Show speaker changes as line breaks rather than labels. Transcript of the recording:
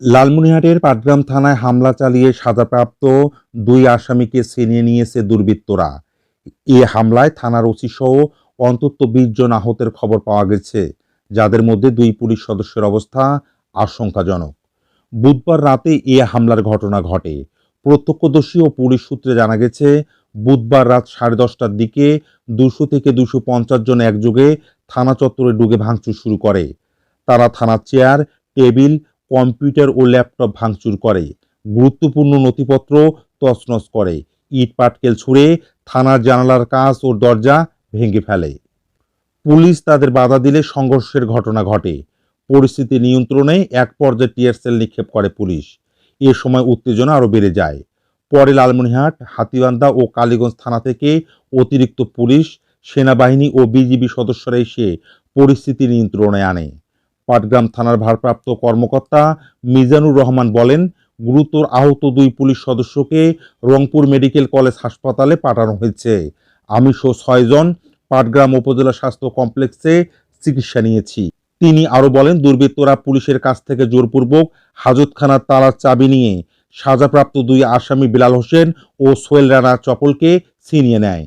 লালমনিরহাটের পাটগ্রাম থানায় হামলা চালিয়ে সাজাপ্রাপ্ত দুই আসামিকে ছিনিয়ে নিয়েছে দুর্বৃত্তরা। এ হামলায় থানার ওসি সহ অন্তত বিশ জন আহতের খবর পাওয়া গেছে, যাদের মধ্যে দুই পুলিশ সদস্যের অবস্থা আশঙ্কাজনক। বুধবার রাতে এ হামলার ঘটনা ঘটে। প্রত্যক্ষদর্শী ও পুলিশ সূত্রে জানা গেছে, বুধবার রাত সাড়ে দশটার দিকে দুশো থেকে দুশো পঞ্চাশ জন একযোগে থানা চত্বরে ঢুকে ভাঙচুর শুরু করে। তারা থানার চেয়ার, টেবিল কম্পিউটার ও ল্যাপটপ ভাঙচুর করে, গুরুত্বপূর্ণ নথিপত্র তছনছ করে, ইট পাটকেল ছুঁড়ে থানার জানালার কাঁচ ও দরজা ভেঙে ফেলে। পুলিশ তাদের বাধা দিলে সংঘর্ষের ঘটনা ঘটে। পরিস্থিতি নিয়ন্ত্রণে এক পর্যায়ে টিয়ার সেল নিক্ষেপ করে পুলিশ। এ সময় উত্তেজনা আরও বেড়ে যায়। পরে লালমনিরহাট, হাতিবান্ধা ও কালীগঞ্জ থানা থেকে অতিরিক্ত পুলিশ, সেনাবাহিনী ও বিজিবি সদস্যরা এসে পরিস্থিতি নিয়ন্ত্রণে আনে। পাটগ্রাম থানার ভারপ্রাপ্ত কর্মকর্তা মিজানুর রহমান বলেন, গুরুতর আহত দুই পুলিশ সদস্যকে রংপুর মেডিকেল কলেজ হাসপাতালে পাঠানো হয়েছে। আমি সহ ছয়জন পাটগ্রাম উপজেলা স্বাস্থ্য কমপ্লেক্সে চিকিৎসা নিয়েছি। তিনি আরও বলেন, দুর্বৃত্তরা পুলিশের কাছ থেকে জোরপূর্বক হাজতখানার তালার চাবি নিয়ে সাজাপ্রাপ্ত দুই আসামি বিলাল হোসেন ও সোহেল রানা চপলকে ছিনিয়ে নেয়।